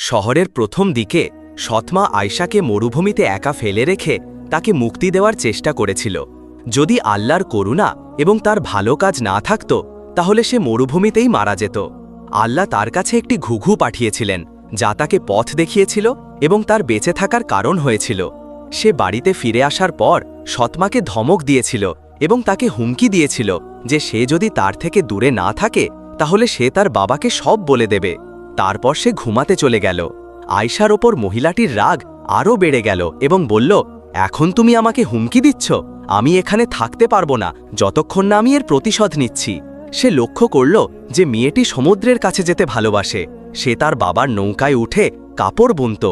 শহরের প্রথম দিকে সৎমা আয়শাকে মরুভূমিতে একা ফেলে রেখে তাকে মুক্তি দেওয়ার চেষ্টা করেছিল। যদি আল্লাহর করুণা এবং তার ভালো কাজ না থাকত, তাহলে সে মরুভূমিতেই মারা যেত। আল্লাহ তার কাছে একটি ঘুঘু পাঠিয়েছিলেন, যা তাকে পথ দেখিয়েছিল এবং তার বেঁচে থাকার কারণ হয়েছিল। সে বাড়িতে ফিরে আসার পর সৎমাকে ধমক দিয়েছিল এবং তাকে হুমকি দিয়েছিল যে সে যদি তার থেকে দূরে না থাকে, তাহলে সে তার বাবাকে সব বলে দেবে। তারপর সে ঘুমাতে চলে গেল। আয়শার ওপর মহিলাটির রাগ আরও বেড়ে গেল এবং বলল, এখন তুমি আমাকে হুমকি দিচ্ছ? আমি এখানে থাকতে পারব না, যতক্ষণ না আমি এর প্রতিশোধ নিচ্ছি। সে লক্ষ্য করল যে মেয়েটি সমুদ্রের কাছে যেতে ভালোবাসে। সে তার বাবার নৌকায় উঠে কাপড় বুনত।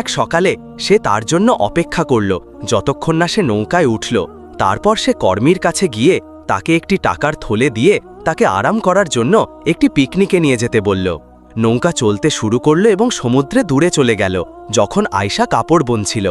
এক সকালে সে তার জন্য অপেক্ষা করল, যতক্ষণ না সে নৌকায় উঠল। তারপর সে কর্মীর কাছে গিয়ে তাকে একটি টাকার থলে দিয়ে তাকে আরাম করার জন্য একটি পিকনিকে নিয়ে যেতে বলল। নৌকা চলতে শুরু করল এবং সমুদ্রে দূরে চলে গেল, যখন আয়শা কাপড় বুনছিল।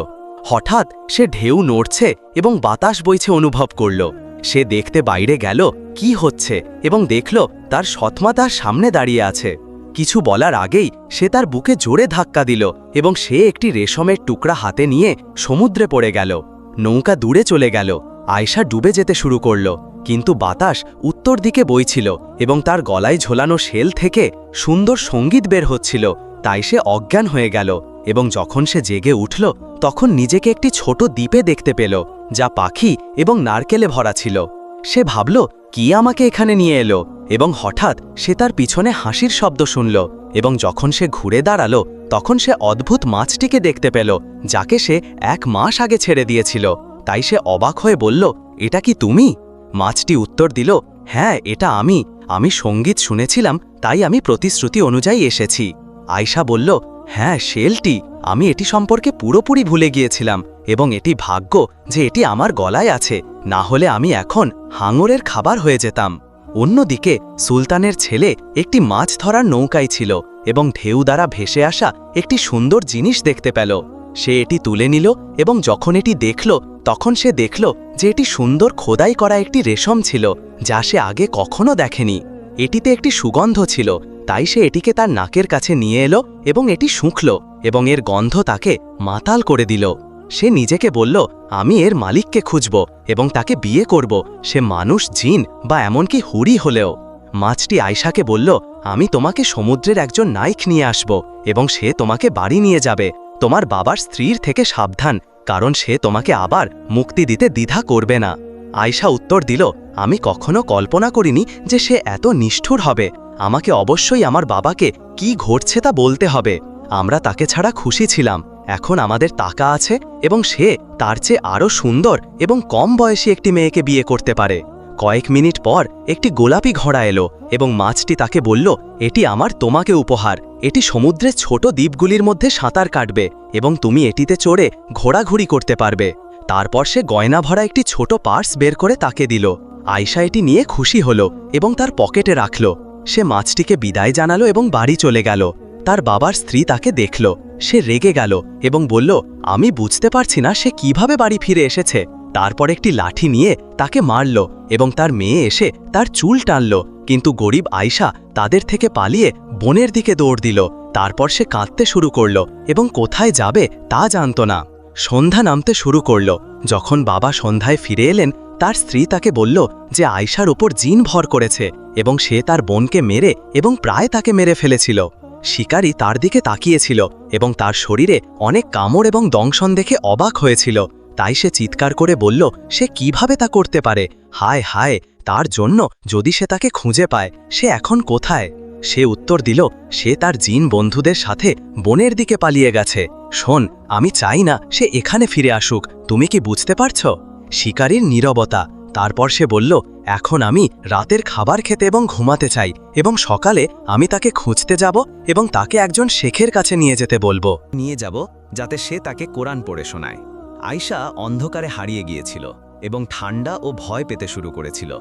হঠাৎ সে ঢেউ নড়ছে এবং বাতাস বইছে অনুভব করল। সে দেখতে বাইরে গেল, কি হচ্ছে, এবং দেখল তার সৎমা তার সামনে দাঁড়িয়ে আছে। কিছু বলার আগেই সে তার বুকে জোরে ধাক্কা দিল এবং সে একটি রেশমের টুকরা হাতে নিয়ে সমুদ্রে পড়ে গেল। নৌকা দূরে চলে গেল। আয়শা ডুবে যেতে শুরু করল। কিন্তু বাতাস উত্তর দিকে বইছিল এবং তার গলায় ঝোলানো শেল থেকে সুন্দর সংগীত বের হচ্ছিল। তাই সে অজ্ঞান হয়ে গেল এবং যখন সে জেগে উঠল, তখন নিজেকে একটি ছোট দ্বীপে দেখতে পেল, যা পাখি এবং নারকেলে ভরা ছিল। সে ভাবল, কি আমাকে এখানে নিয়ে এলো? এবং হঠাৎ সে তার পিছনে হাসির শব্দ শুনল এবং যখন সে ঘুরে দাঁড়াল, তখন সে অদ্ভুত মাছটিকে দেখতে পেল, যাকে সে এক মাস আগে ছেড়ে দিয়েছিল। তাই সে অবাক হয়ে বলল, এটা কি তুমি? মাছটি উত্তর দিল হ্যাঁ এটা আমি। আমি সংগীত শুনেছিলাম, তাই আমি প্রতিশ্রুতি অনুযায়ী এসেছি। আয়শা বলল হ্যাঁ শেলটি। আমি এটি সম্পর্কে পুরোপুরি ভুলে গিয়েছিলাম এবং এটি ভাগ্য যে এটি আমার গলায় আছে। না হলে আমি এখন হাঙরের খাবার হয়ে যেতাম। অন্যদিকে, সুলতানের ছেলে একটি মাছ ধরার নৌকায় ছিল এবং ঢেউ দ্বারা ভেসে আসা একটি সুন্দর জিনিস দেখতে পেল। সে এটি তুলে নিল এবং যখন এটি দেখল তখন সে দেখল যে এটি সুন্দর খোদাই করা একটি রেশম ছিল, যা সে আগে কখনো দেখেনি। এটিতে একটি সুগন্ধ ছিল, তাই সে এটিকে তার নাকের কাছে নিয়ে এলো এবং এটি শুঁকল এবং এর গন্ধ তাকে মাতাল করে দিল। সে নিজেকে বলল, আমি এর মালিককে খুঁজব এবং তাকে বিয়ে করব। সে মানুষ, জিন বা এমনকি হুড়ি হলেও। মাছটি আয়শাকে বলল, আমি তোমাকে সমুদ্রের একজন নাইক নিয়ে আসব এবং সে তোমাকে বাড়ি নিয়ে যাবে। তোমার বাবার স্ত্রীর থেকে সাবধান কারণ সে তোমাকে আবার মুক্তি দিতে দ্বিধা করবে না। আয়শা উত্তর দিল, আমি কখনো কল্পনা করিনি যে সে এত নিষ্ঠুর হবে। আমাকে অবশ্যই আমার বাবাকে কি ঘটছে তা বলতে হবে। আমরা তাকে ছাড়া খুশি ছিলাম। এখন আমাদের টাকা আছে এবং সে তার চেয়ে আরও সুন্দর এবং কম বয়সী একটি মেয়েকে বিয়ে করতে পারে। কয়েক মিনিট পর একটি গোলাপি ঘোড়া এলো এবং মাছটি তাকে বলল, এটি আমার, তোমাকে উপহার। এটি সমুদ্রের ছোট দ্বীপগুলির মধ্যে সাঁতার কাটবে এবং তুমি এটিতে চড়ে ঘোরাঘুরি করতে পারবে। তারপর সে গয়না ভরা একটি ছোট পার্স বের করে তাকে দিল। আয়শা এটি নিয়ে খুশি হলো এবং তার পকেটে রাখল। সে মাছটিকে বিদায় জানালো এবং বাড়ি চলে গেল। তার বাবার স্ত্রী তাকে দেখল। সে রেগে গেল এবং বলল, আমি বুঝতে পারছি না সে কীভাবে বাড়ি ফিরে এসেছে। তারপর একটি লাঠি নিয়ে তাকে মারল এবং তার মেয়ে এসে তার চুল টানল। কিন্তু গরিব আয়শা তাদের থেকে পালিয়ে বনের দিকে দৌড় দিল। তারপর সে কাঁদতে শুরু করল এবং কোথায় যাবে তা জানত না। সন্ধ্যা নামতে শুরু করল। যখন বাবা সন্ধ্যায় ফিরে এলেন, তার স্ত্রী তাকে বলল যে আয়শার ওপর জিন ভর করেছে এবং সে তার বোনকে মেরে এবং প্রায় তাকে মেরে ফেলেছিল। শিকারী তার দিকে তাকিয়েছিল এবং তার শরীরে অনেক কামড় এবং দংশন দেখে অবাক হয়েছিল। তাই সে চিৎকার করে বলল, সে কীভাবে তা করতে পারে? হায় হায়, তার জন্য যদি সে তাকে খুঁজে পায়, সে এখন কোথায়? সে উত্তর দিল, সে তার জিন বন্ধুদের সাথে বনের দিকে পালিয়ে গেছে। শোন, আমি চাই না সে এখানে ফিরে আসুক। তুমি কি বুঝতে পারছ? শিকারীর নীরবতা। তারপর সে বলল, এখন আমি রাতের খাবার খেতে এবং ঘুমাতে চাই এবং সকালে আমি তাকে খুঁজতে যাব এবং তাকে একজন শেখের কাছে নিয়ে যেতে বলব। নিয়ে যাব যাতে সে তাকে কোরআন পড়ে শোনায়। আয়শা অন্ধকারে হারিয়ে গিয়েছিল এবং ঠান্ডা ও ভয় পেতে শুরু করেছিল।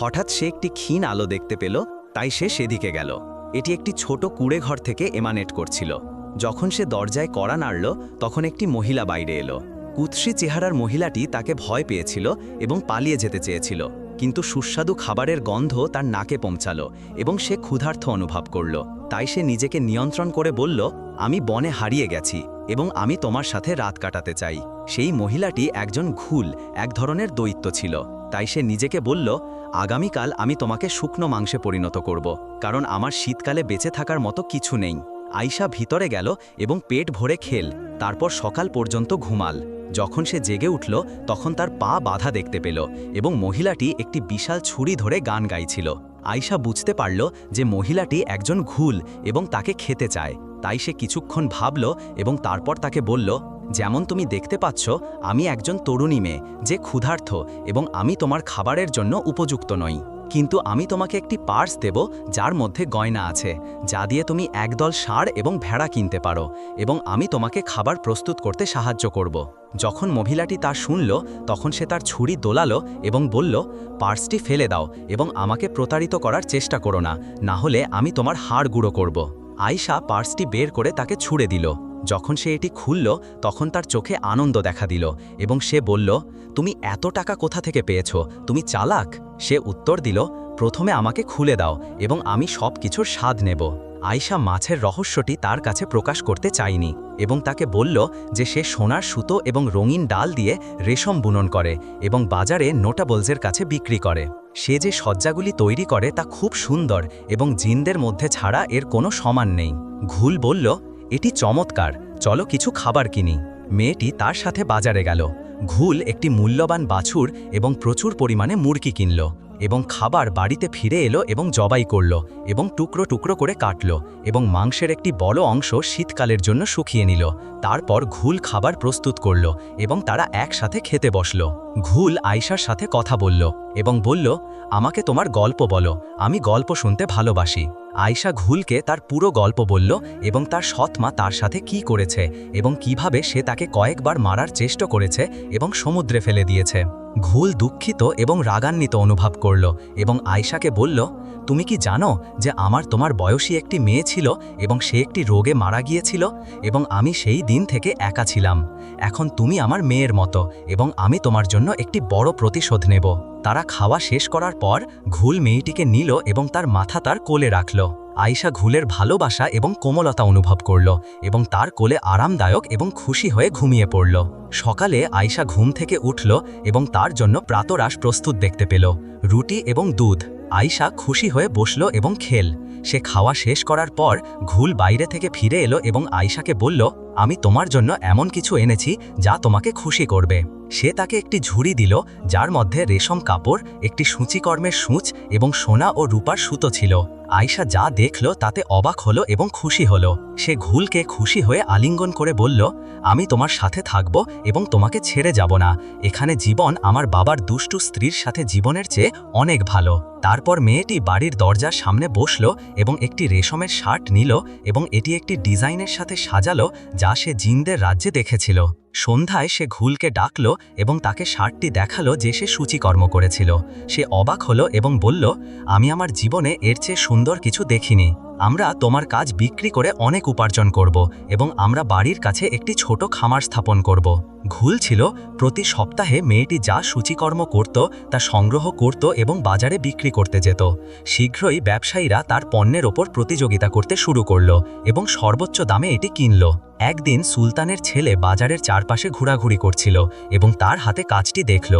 হঠাৎ সে একটি ক্ষীণ আলো দেখতে পেল, তাই সে সেদিকে গেল। এটি একটি ছোট কুড়ে ঘর থেকে এমানেট করছিল। যখন সে দরজায় কড়া নাড়ল, তখন একটি মহিলা বাইরে এলো। কুৎসি চেহারার মহিলাটি তাকে ভয় পেয়েছিল এবং পালিয়ে যেতে চেয়েছিল, কিন্তু সুস্বাদু খাবারের গন্ধ তার নাকে পৌঁছালো এবং সে ক্ষুধার্থ অনুভব করল। তাই সে নিজেকে নিয়ন্ত্রণ করে বলল আমি বনে হারিয়ে গেছি এবং আমি তোমার সাথে রাত কাটাতে চাই। সেই মহিলাটি একজন ঘুল, এক ধরনের দৈত্য ছিল। তাই সে নিজেকে বলল, আগামীকাল আমি তোমাকে শুকনো মাংসে পরিণত করব, কারণ আমার শীতকালে বেঁচে থাকার মতো কিছু নেই। আয়শা ভিতরে গেল এবং পেট ভরে খেল, তারপর সকাল পর্যন্ত ঘুমাল। যখন সে জেগে উঠল, তখন তার পা বাধা দেখতে পেল এবং মহিলাটি একটি বিশাল ছুরি ধরে গান গাইছিল। আয়শা বুঝতে পারল যে মহিলাটি একজন ঘুল এবং তাকে খেতে চায়। তাই সে কিছুক্ষণ ভাবল এবং তারপর তাকে বলল, যেমন তুমি দেখতে পাচ্ছ, আমি একজন তরুণী মেয়ে, যে ক্ষুধার্থ এবং আমি তোমার খাবারের জন্য উপযুক্ত নই। কিন্তু আমি তোমাকে একটি পার্স দেব, যার মধ্যে গয়না আছে, যা দিয়ে তুমি একদল ষাঁড় এবং ভেড়া কিনতে পারো এবং আমি তোমাকে খাবার প্রস্তুত করতে সাহায্য করব। যখন মহিলাটি তা শুনল, তখন সে তার ছুরি দোলালো এবং বলল, পার্সটি ফেলে দাও এবং আমাকে প্রতারিত করার চেষ্টা করো না না হলে আমি তোমার হাড় গুঁড়ো করব। আয়শা পার্সটি বের করে তাকে ছুড়ে দিল। যখন সে এটি খুলল, তখন তার চোখে আনন্দ দেখা দিল এবং সে বলল, তুমি এত টাকা কোথা থেকে পেয়েছ? তুমি চালাক? সে উত্তর দিল, প্রথমে আমাকে খুলে দাও এবং আমি সব কিছুর স্বাদ নেব। আয়শা মাছের রহস্যটি তার কাছে প্রকাশ করতে চায়নি এবং তাকে বলল যে সে সোনার সুতো এবং রঙিন ডাল দিয়ে রেশম বুনন করে এবং বাজারে নোটাবলসের কাছে বিক্রি করে। সে যে সজ্জাগুলি তৈরি করে তা খুব সুন্দর এবং জিনদের মধ্যে ছাড়া এর কোনো সমান নেই। ঘুল বলল, এটি চমৎকার, চলো কিছু খাবার কিনি। মেয়েটি তার সাথে বাজারে গেল। ঘুল একটি মূল্যবান বাছুর এবং প্রচুর পরিমাণে মুরগি কিনল। এবং খাবার বাড়িতে ফিরে এলো এবং জবাই করল এবং টুকরো টুকরো করে কাটল এবং মাংসের একটি বড় অংশ শীতকালের জন্য শুকিয়ে নিল। তারপর ঘুল খাবার প্রস্তুত করল এবং তারা একসাথে খেতে বসল। ঘুল আয়সার সাথে কথা বলল এবং বলল, আমাকে তোমার গল্প বলো, আমি গল্প শুনতে ভালোবাসি। আয়শা ঘুলকে তার পুরো গল্প বলল এবং তার সৎমা তার সাথে কি করেছে এবং কীভাবে সে তাকে কয়েকবার মারার চেষ্টা করেছে এবং সমুদ্রে ফেলে দিয়েছে। ঘুল দুঃখিত এবং রাগান্বিত অনুভব করল এবং আয়শাকে বলল তুমি কি জানো যে আমার তোমার বয়সী একটি মেয়ে ছিল এবং সে একটি রোগে মারা গিয়েছিল এবং আমি সেই দিন থেকে একা ছিলাম। এখন তুমি আমার মেয়ের মতো এবং আমি তোমার জন্য একটি বড় প্রতিশোধ নেব। তারা খাওয়া শেষ করার পর ঘুল মেয়েটিকে নিল এবং তার মাথা তার কোলে রাখল। আয়শা ঘুলের ভালোবাসা এবং কোমলতা অনুভব করল এবং তার কোলে আরামদায়ক এবং খুশি হয়ে ঘুমিয়ে পড়ল। সকালে আয়শা ঘুম থেকে উঠল এবং তার জন্য প্রাতরাস প্রস্তুত দেখতে পেল, রুটি এবং দুধ। আয়শা খুশি হয়ে বসল এবং খেল। সে খাওয়া শেষ করার পর ঘুল বাইরে থেকে ফিরে এলো এবং আয়শাকে বলল আমি তোমার জন্য এমন কিছু এনেছি যা তোমাকে খুশি করবে। সে তাকে একটি ঝুড়ি দিল, যার মধ্যে রেশম কাপড়, একটি সূচিকর্মের সূচ এবং সোনা ও রূপার সুতো ছিল। আয়শা যা দেখল তাতে অবাক হলো এবং খুশি হলো। সে ঘুলকে খুশি হয়ে আলিঙ্গন করে বলল, আমি তোমার সাথে থাকব এবং তোমাকে ছেড়ে যাব না। এখানে জীবন আমার বাবার দুষ্টু স্ত্রীর সাথে জীবনের চেয়ে অনেক ভালো। তারপর মেয়েটি বাড়ির দরজার সামনে বসল এবং একটি রেশমের শার্ট নিল এবং এটি একটি ডিজাইনের সাথে সাজালো যা সে জিনদের রাজ্যে দেখেছিল। সন্ধ্যায় সে ঘুলকে ডাকল এবং তাকে শার্টটি দেখাল যে সে সূচিকর্ম করেছিল। সে অবাক হলো এবং বলল, আমি আমার জীবনে এর চেয়ে সুন্দর কিছু দেখিনি। আমরা তোমার কাজ বিক্রি করে অনেক উপার্জন করব এবং আমরা বাড়ির কাছে একটি ছোট খামার স্থাপন করব। ঘুল ছিল, প্রতি সপ্তাহে মেয়েটি যা সূচিকর্ম করত তা সংগ্রহ করত এবং বাজারে বিক্রি করতে যেত। শীঘ্রই ব্যবসায়ীরা তার পণ্যের ওপর প্রতিযোগিতা করতে শুরু করল এবং সর্বোচ্চ দামে এটি কিনল। একদিন সুলতানের ছেলে বাজারের চারপাশে ঘোরাঘুরি করছিল এবং তার হাতে কাজটি দেখল।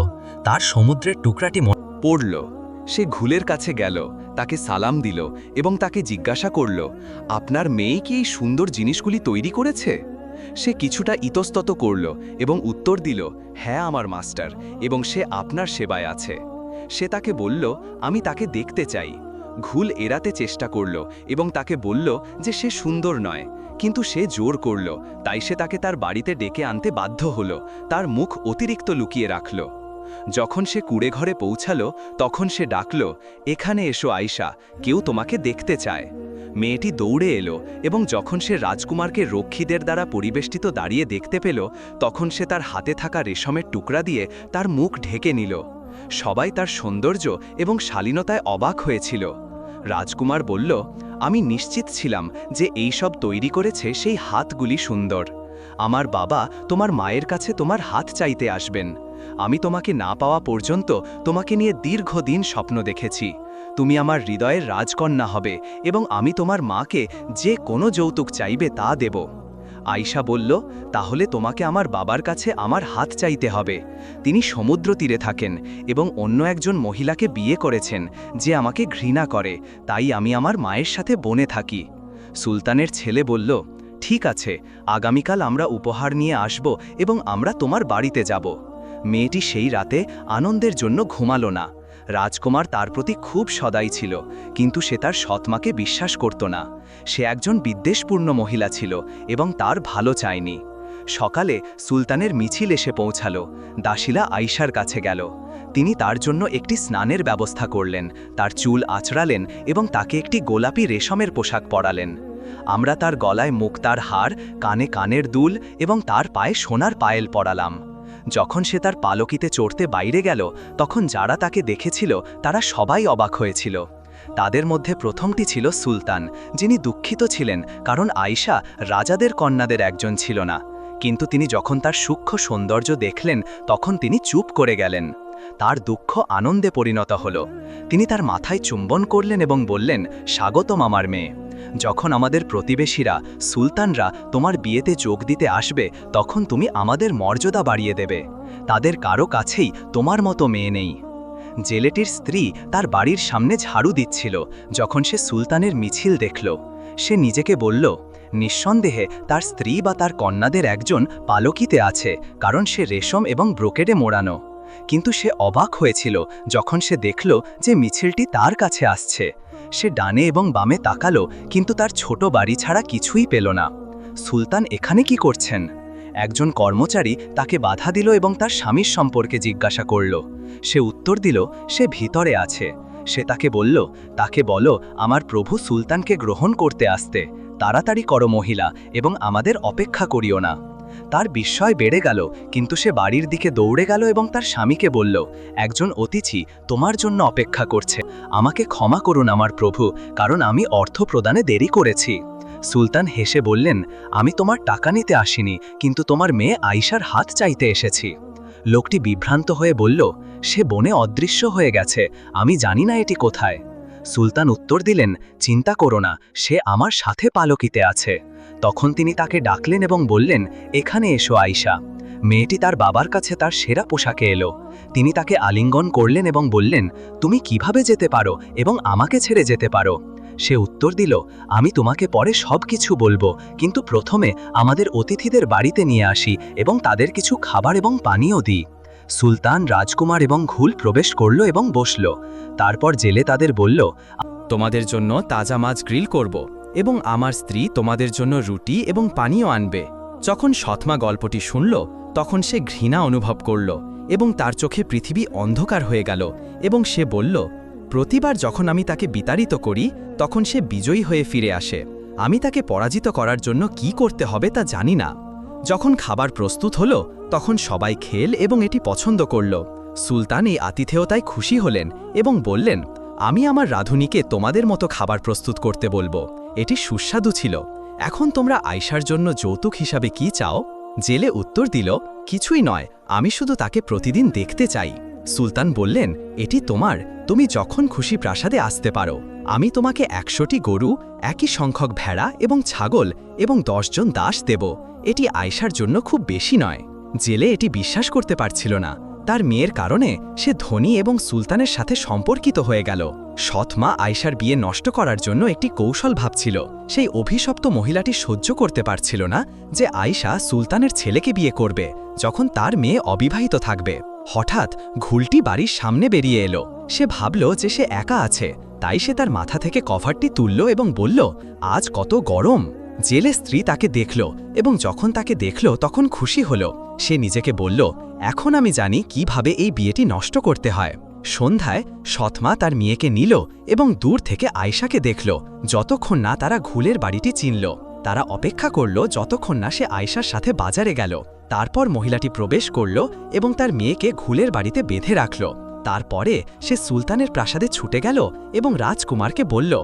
তার সমুদ্রের টুকরাটি পড়ল। সে ঘুলের কাছে গেল, তাকে সালাম দিল এবং তাকে জিজ্ঞাসা করল, আপনার মেয়ে কি এই সুন্দর জিনিসগুলি তৈরি করেছে? সে কিছুটা ইতস্তত করল এবং উত্তর দিল হ্যাঁ আমার মাস্টার, এবং সে আপনার সেবায় আছে। সে তাকে বলল, আমি তাকে দেখতে চাই। ঘুল এড়াতে চেষ্টা করল এবং তাকে বলল যে সে সুন্দর নয়। কিন্তু সে জোর করল, তাই সে তাকে তার বাড়িতে ডেকে আনতে বাধ্য হল, তার মুখ অতিরিক্ত লুকিয়ে রাখল। যখন সে কুড়ে ঘরে পৌঁছালো, তখন সে ডাকল, এখানে এসো আয়শা, কেউ তোমাকে দেখতে চায়। মেয়েটি দৌড়ে এলো এবং যখন সে রাজকুমারকে রক্ষীদের দ্বারা পরিবেষ্টিত দাঁড়িয়ে দেখতে পেল, তখন সে তার হাতে থাকা রেশমের টুকরা দিয়ে তার মুখ ঢেকে নিল। সবাই তার সৌন্দর্য এবং শালীনতায় অবাক হয়েছিল। রাজকুমার বলল আমি নিশ্চিত ছিলাম যে এই সব তৈরি করেছে সেই হাতগুলি সুন্দর। আমার বাবা তোমার মায়ের কাছে তোমার হাত চাইতে আসবেন। আমি তোমাকে না পাওয়া পর্যন্ত তোমাকে নিয়ে দীর্ঘদিন স্বপ্ন দেখেছি। তুমি আমার হৃদয়ের রাজকন্যা হবে এবং আমি তোমার মাকে যে কোনো যৌতুক চাইবে তা দেব। আয়শা বলল, তাহলে তোমাকে আমার বাবার কাছে আমার হাত চাইতে হবে। তিনি সমুদ্র তীরে থাকেন এবং অন্য একজন মহিলাকে বিয়ে করেছেন যে আমাকে ঘৃণা করে, তাই আমি আমার মায়ের সাথে বনে থাকি। সুলতানের ছেলে বলল, ঠিক আছে, আগামীকাল আমরা উপহার নিয়ে আসব এবং আমরা তোমার বাড়িতে যাব। মেয়েটি সেই রাতে আনন্দের জন্য ঘুমালো না। রাজকুমার তার প্রতি খুব সদাই ছিল, কিন্তু সে তার সৎমাকে বিশ্বাস করত না। সে একজন বিদ্বেষপূর্ণ মহিলা ছিল এবং তার ভালো চায়নি। সকালে সুলতানের মিছিল এসে পৌঁছালো, দাসিলা আইসার কাছে গেল। তিনি তার জন্য একটি স্নানের ব্যবস্থা করলেন, তার চুল আঁচড়ালেন এবং তাকে একটি গোলাপি রেশমের পোশাক পরালেন। আমরা তার গলায় মুক্তার হার, কানে কানের দুল এবং তার পায়ে সোনার পায়েল পরালাম। যখন সে তার পালকিতে চড়তে বাইরে গেল, তখন যারা তাকে দেখেছিল, তারা সবাই অবাক হয়েছিল। তাদের মধ্যে প্রথমটি ছিল সুলতান, যিনি দুঃখিত ছিলেন কারণ আয়শা রাজাদের কন্যাদের একজন ছিল না। কিন্তু তিনি যখন তার সূক্ষ্ম সৌন্দর্য দেখলেন, তখন তিনি চুপ করে গেলেন। তার দুঃখ আনন্দে পরিণত হল। তিনি তার মাথায় চুম্বন করলেন এবং বললেন, স্বাগতম আমার মেয়ে। যখন আমাদের প্রতিবেশীরা, সুলতানরা তোমার বিয়েতে যোগ দিতে আসবে, তখন তুমি আমাদের মর্যাদা বাড়িয়ে দেবে। তাদের কারও কাছেই তোমার মতো মেয়ে নেই। জেলেটির স্ত্রী তার বাড়ির সামনে ঝাড়ু দিচ্ছিল, যখন সে সুলতানের মিছিল দেখল। সে নিজেকে বলল, নিঃসন্দেহে তার স্ত্রী বা তার কন্যাদের একজন পালকিতে আছে, কারণ সে রেশম এবং ব্রোকেডে মোড়ানো। কিন্তু সে অবাক হয়েছিল, যখন সে দেখল যে মিছিলটি তার কাছে আসছে। সে ডানে এবং বামে তাকালো, কিন্তু তার ছোট বাড়ি ছাড়া কিছুই পেল না। সুলতান এখানে কি করছেন? একজন কর্মচারী তাকে বাধা দিল এবং তার স্বামীর সম্পর্কে জিজ্ঞাসা করল। সে উত্তর দিল, সে ভিতরে আছে। সে তাকে বলল, তাকে বলো, আমার প্রভু সুলতানকে গ্রহণ করতে আসতে। তাড়াতাড়ি করো মহিলা, এবং আমাদের অপেক্ষা করিও না। তার বিস্ময় বেড়ে গেল, কিন্তু সে বাড়ির দিকে দৌড়ে গেল এবং তার স্বামীকে বলল, একজন অতিথি তোমার জন্য অপেক্ষা করছে। আমাকে ক্ষমা করুন আমার প্রভু, কারণ আমি অর্থ প্রদানে দেরি করেছি। সুলতান হেসে বললেন, আমি তোমার টাকা নিতে আসিনি, কিন্তু তোমার মেয়ে আইসার হাত চাইতে এসেছি। লোকটি বিভ্রান্ত হয়ে বলল, সে বনে অদৃশ্য হয়ে গেছে, আমি জানি না এটি কোথায়। সুলতান উত্তর দিলেন, চিন্তা করো না, সে আমার সাথে পালকিতে আছে। তখন তিনি তাকে ডাকলেন এবং বললেন, এখানে এসো আয়শা। মেয়েটি তার বাবার কাছে তার সেরা পোশাকে এলো। তিনি তাকে আলিঙ্গন করলেন এবং বললেন, তুমি কীভাবে যেতে পারো এবং আমাকে ছেড়ে যেতে পারো? সে উত্তর দিল, আমি তোমাকে পরে সব কিছু বলব, কিন্তু প্রথমে আমাদের অতিথিদের বাড়িতে নিয়ে আসি এবং তাদের কিছু খাবার এবং পানীয় দিই। সুলতান রাজকুমার এবং ঘুল প্রবেশ করল এবং বসল। তারপর জেলে তাদের বলল, তোমাদের জন্য তাজা মাছ গ্রিল করব। এবং আমার স্ত্রী তোমাদের জন্য রুটি এবং পানীয় আনবে। যখন সৎমা গল্পটি শুনল, তখন সে ঘৃণা অনুভব করল এবং তার চোখে পৃথিবী অন্ধকার হয়ে গেল এবং সে বলল, প্রতিবার যখন আমি তাকে বিতাড়িত করি, তখন সে বিজয়ী হয়ে ফিরে আসে। আমি তাকে পরাজিত করার জন্য কি করতে হবে তা জানি না। যখন খাবার প্রস্তুত হল, তখন সবাই খেল এবং এটি পছন্দ করল। সুলতান এই আতিথেয়তায় খুশি হলেন এবং বললেন, আমি আমার রাধুনীকে তোমাদের মতো খাবার প্রস্তুত করতে বলব। এটি সুস্বাদু ছিল। এখন তোমরা আয়সার জন্য যৌতুক হিসাবে কি চাও? জেলে উত্তর দিল, কিছুই নয়, আমি শুধু তাকে প্রতিদিন দেখতে চাই। সুলতান বললেন, এটি তোমার, তুমি যখন খুশি প্রাসাদে আসতে পারো। আমি তোমাকে একশোটি গরু, একই সংখ্যক ভেড়া এবং ছাগল এবং দশজন দাস দেব। এটি আয়সার জন্য খুব বেশি নয়। জেলে এটি বিশ্বাস করতে পারছিল না। তার মেয়ের কারণে সে ধনী এবং সুলতানের সাথে সম্পর্কিত হয়ে গেল। সৎমা আয়সার বিয়ে নষ্ট করার জন্য একটি কৌশল ভাবছিল। সেই অভিশপ্ত মহিলাটি সহ্য করতে পারছিল না যে আয়সা সুলতানের ছেলেকে বিয়ে করবে, যখন তার মেয়ে অবিবাহিত থাকবে। হঠাৎ ঘুলটি বাড়ির সামনে বেরিয়ে এলো। সে ভাবল যে সে একা আছে, তাই সে তার মাথা থেকে কভারটি তুলল এবং বলল, আজ কত গরম। জেলে স্ত্রী তাকে দেখল এবং যখন তাকে দেখল তখন খুশি হল। সে নিজেকে বলল, এখন আমি জানি কীভাবে এই বিয়েটি নষ্ট করতে হয়। সন্ধ্যায় সৎমা তার মেয়েকে নিল এবং দূর থেকে আয়শাকে দেখল। যতক্ষণ না তারা ঘুলের বাড়িটি চিনল, তারা অপেক্ষা করল যতক্ষণ না সে আয়শার সাথে বাজারে গেল। তারপর মহিলাটি প্রবেশ করল এবং তার মেয়েকে ঘুলের বাড়িতে বেঁধে রাখল। তারপরে সে সুলতানের প্রাসাদে ছুটে গেল এবং রাজকুমারকে বলল,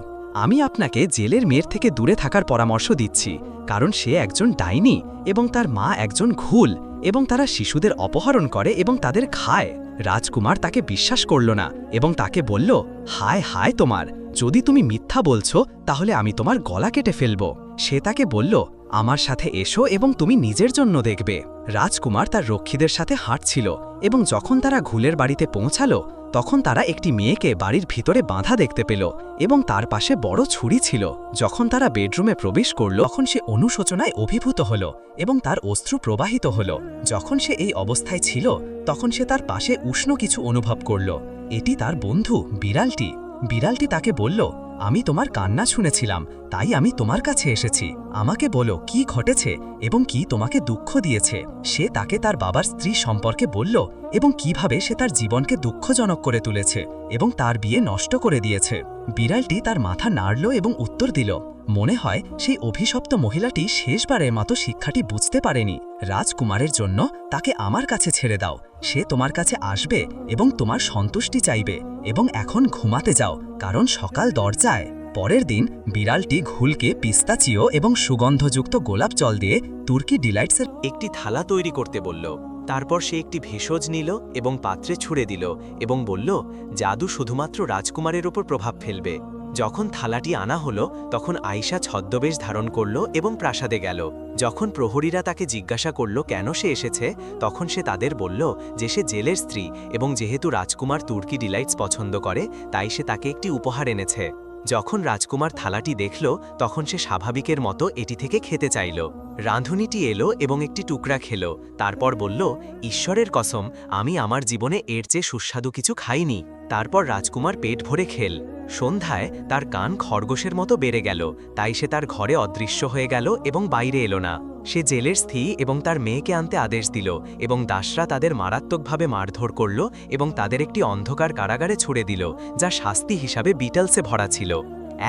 আমি আপনাকে জেলের মেয়ের থেকে দূরে থাকার পরামর্শ দিচ্ছি, কারণ সে একজন ডাইনি এবং তার মা একজন ঘুল এবং তারা শিশুদের অপহরণ করে এবং তাদের খায়। রাজকুমার তাকে বিশ্বাস করল না এবং তাকে বলল, হায় হায় তোমার, যদি তুমি মিথ্যা বলছো, তাহলে আমি তোমার গলা কেটে ফেলব। সে তাকে বলল, আমার সাথে এসো এবং তুমি নিজের জন্য দেখবে। রাজকুমার তার রক্ষীদের সাথে হাঁটছিল এবং যখন তারা ঘুলের বাড়িতে পৌঁছালো তখন তারা একটি মেয়েকে বাড়ির ভিতরে বাঁধা দেখতে পেল এবং তার পাশে বড় ছুরি ছিল। যখন তারা বেডরুমে প্রবেশ করল, তখন সে অনুশোচনায় অভিভূত হল এবং তার অশ্রু প্রবাহিত হল। যখন সে এই অবস্থায় ছিল, তখন সে তার পাশে উষ্ণ কিছু অনুভব করল। এটি তার বন্ধু, বিড়ালটি। বিড়ালটি তাকে বলল, আমি তোমার কান্না শুনেছিলাম। তাই আমি তোমার কাছে এসেছি। আমাকে বলো, কি ঘটেছে এবং কি তোমাকে দুঃখ দিয়েছে? সে তাকে তার বাবার স্ত্রী সম্পর্কে বলল এবং কীভাবে সে তার জীবনকে দুঃখজনক করে তুলেছে এবং তার বিয়ে নষ্ট করে দিয়েছে। বিড়ালটি তার মাথা নাড়ল এবং উত্তর দিল, মনে হয় সেই অভিশপ্ত মহিলাটি শেষবারের মতো শিক্ষাটি বুঝতে পারেনি। রাজকুমারের জন্য তাকে আমার কাছে ছেড়ে দাও। সে তোমার কাছে আসবে এবং তোমার সন্তুষ্টি চাইবে এবং এখন ঘুমাতে যাও, কারণ সকাল দরজায়। পরের দিন বিড়ালটি ঘুলকে পিস্তাচিও এবং সুগন্ধযুক্ত গোলাপ জল দিয়ে তুর্কি ডিলাইটসের একটি থালা তৈরি করতে বলল। তারপর সে একটি ভেষজ নিল এবং পাত্রে ছুঁড়ে দিল এবং বলল, জাদু শুধুমাত্র রাজকুমারের ওপর প্রভাব ফেলবে। যখন থালাটি আনা হলো, তখন আয়শা ছদ্মবেশ ধারণ করল এবং প্রাসাদে গেল। যখন প্রহরীরা তাকে জিজ্ঞাসা করল, কেন সে এসেছে? তখন সে তাদের বলল যে সে জেলের স্ত্রী এবং যেহেতু রাজকুমার তুর্কি ডিলাইটস পছন্দ করে, তাই সে তাকে একটি উপহার এনেছে। যখন রাজকুমার থালাটি দেখল, তখন সে স্বাভাবিকের মতো এটি থেকে খেতে চাইল। রাঁধুনিটি এলো এবং একটি টুকরা খেল। তারপর বলল, ঈশ্বরের কসম, আমি আমার জীবনে এর চেয়ে সুস্বাদু কিছু খাইনি। তারপর রাজকুমার পেট ভরে খেল। সন্ধ্যায় তার কান খরগোশের মতো বেড়ে গেল। তাই সে তার ঘরে অদৃশ্য হয়ে গেল এবং বাইরে এলো না। সে জেলের স্থি এবং তার মেয়েকে আনতে আদেশ দিল এবং দাসরা তাদের মারাত্মকভাবে মারধর করল এবং তাদের একটি অন্ধকার কারাগারে ছুড়ে দিল, যা শাস্তি হিসাবে বিটলসে ভরা ছিল।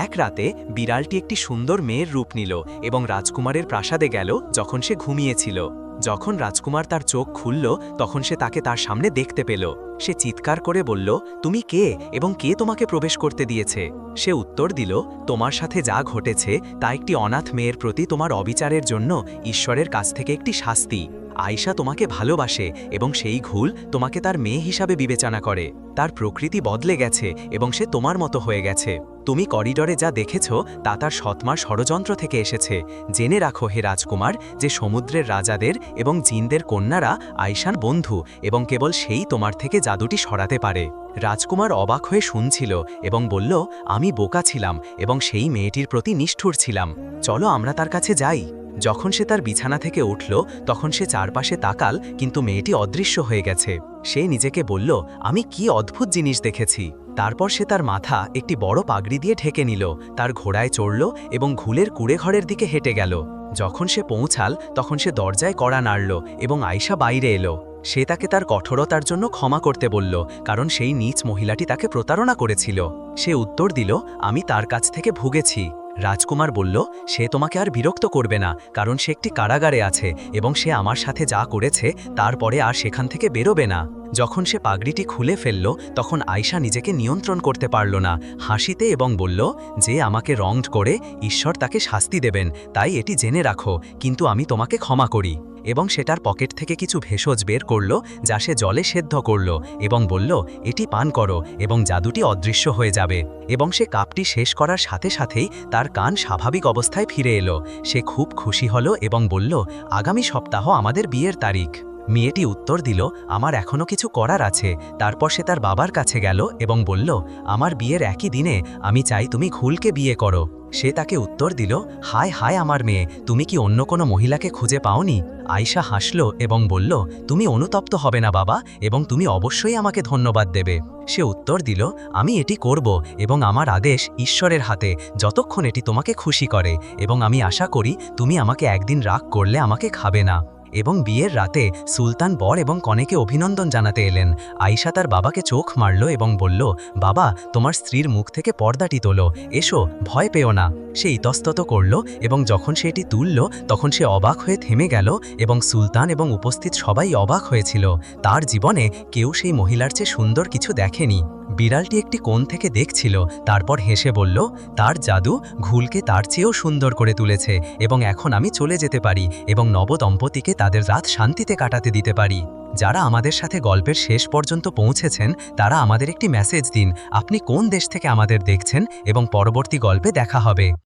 এক রাতে বিড়ালটি একটি সুন্দর মেয়ের রূপ নিল এবং রাজকুমারের প্রাসাদে গেল যখন সে ঘুমিয়েছিল। যখন রাজকুমার তার চোখ খুলল, তখন সে তাকে তার সামনে দেখতে পেল। সে চিৎকার করে বলল, তুমি কে এবং কে তোমাকে প্রবেশ করতে দিয়েছে? সে উত্তর দিল, তোমার সাথে যা ঘটেছে, তা একটি অনাথ মেয়ের প্রতি তোমার অবিচারের জন্য ঈশ্বরের কাছ থেকে একটি শাস্তি। আয়সা তোমাকে ভালোবাসে এবং সেই ঘুল তোমাকে তার মেয়ে হিসাবে বিবেচনা করে। তার প্রকৃতি বদলে গেছে এবং সে তোমার মতো হয়ে গেছে। তুমি করিডরে যা দেখেছ, তা তার সৎমার ষড়যন্ত্র থেকে এসেছে। জেনে রাখো হে রাজকুমার, যে সমুদ্রের রাজাদের এবং জিনদের কন্যারা আইসান বন্ধু এবং কেবল সেই তোমার থেকে জাদুটি সরাতে পারে। রাজকুমার অবাক হয়ে শুনছিল এবং বলল, আমি বোকা ছিলাম এবং সেই মেয়েটির প্রতি নিষ্ঠুর ছিলাম। চলো আমরা তার কাছে যাই। যখন সে তার বিছানা থেকে উঠল, তখন সে চারপাশে তাকাল, কিন্তু মেয়েটি অদৃশ্য হয়ে গেছে। সে নিজেকে বলল, আমি কি অদ্ভুত জিনিস দেখেছি? তারপর সে তার মাথা একটি বড় পাগড়ি দিয়ে ঢেকে নিল, তার ঘোড়ায় চড়ল এবং ঘুলের কুড়েঘরের দিকে হেঁটে গেল। যখন সে পৌঁছাল, তখন সে দরজায় কড়া নাড়ল এবং আয়সা বাইরে এলো। সে তাকে তার কঠোরতার জন্য ক্ষমা করতে বলল, কারণ সেই নীচ মহিলাটি তাকে প্রতারণা করেছিল। সে উত্তর দিল, আমি তার কাছ থেকে ভুগেছি। রাজকুমার বলল, সে তোমাকে আর বিরক্ত করবে না, কারণ সে একটি কারাগারে আছে এবং সে আমার সাথে যা করেছে তারপরে আর সেখান থেকে বেরোবে না। যখন সে পাগড়িটি খুলে ফেলল, তখন আয়সা নিজেকে নিয়ন্ত্রণ করতে পারল না। হাসিতে এবং বলল, যে আমাকে রংড করে, ঈশ্বর তাকে শাস্তি দেবেন, তাই এটি জেনে রাখো, কিন্তু আমি তোমাকে ক্ষমা করি। এবং সেটার পকেট থেকে কিছু ভেষজ বের করল, যা সে জলে সেদ্ধ করল এবং বলল, এটি পান করো এবং জাদুটি অদৃশ্য হয়ে যাবে। এবং সে কাপটি শেষ করার সাথে সাথেই তার কান স্বাভাবিক অবস্থায় ফিরে এলো। সে খুব খুশি হলো এবং বলল, আগামী সপ্তাহ আমাদের বিয়ের তারিখ। মেয়েটি উত্তর দিল, আমার এখনও কিছু করার আছে। তারপর সে তার বাবার কাছে গেল এবং বলল, আমার বিয়ের একই দিনে আমি চাই তুমি ঘুলকে বিয়ে করো। সে তাকে উত্তর দিল, হায় হায় আমার মেয়ে, তুমি কি অন্য কোনো মহিলাকে খুঁজে পাওনি? আয়শা হাসল এবং বলল, তুমি অনুতপ্ত হবে না বাবা, এবং তুমি অবশ্যই আমাকে ধন্যবাদ দেবে। সে উত্তর দিল, আমি এটি করব এবং আমার আদেশ ঈশ্বরের হাতে, যতক্ষণ এটি তোমাকে খুশি করে। এবং আমি আশা করি তুমি আমাকে একদিন রাগ করলে আমাকে খাবে না। এবং বিয়ের রাতে সুলতান বর এবং কনেকে অভিনন্দন জানাতে এলেন। আয়শা তার বাবাকে চোখ মারল এবং বলল, বাবা, তোমার স্ত্রীর মুখ থেকে পর্দাটি তোলো। এসো, ভয় পেও না। সে ইতস্তত করল এবং যখন সে এটি তুলল, তখন সে অবাক হয়ে থেমে গেল এবং সুলতান এবং উপস্থিত সবাই অবাক হয়েছিল। তার জীবনে কেউ সেই মহিলার চেয়ে সুন্দর কিছু দেখেনি। বিড়ালটি একটি কোণ থেকে দেখছিল, তারপর হেসে বলল, তার জাদু ঘুলকে তার চেয়েও সুন্দর করে তুলেছে এবং এখন আমি চলে যেতে পারি এবং নবদম্পতিকে তাদের রাত শান্তিতে কাটাতে দিতে পারি। যারা আমাদের সাথে গল্পের শেষ পর্যন্ত পৌঁছেছেন, তারা আমাদের একটি মেসেজ দিন। আপনি কোন দেশ থেকে আমাদের দেখছেন এবং পরবর্তী গল্পে দেখা হবে।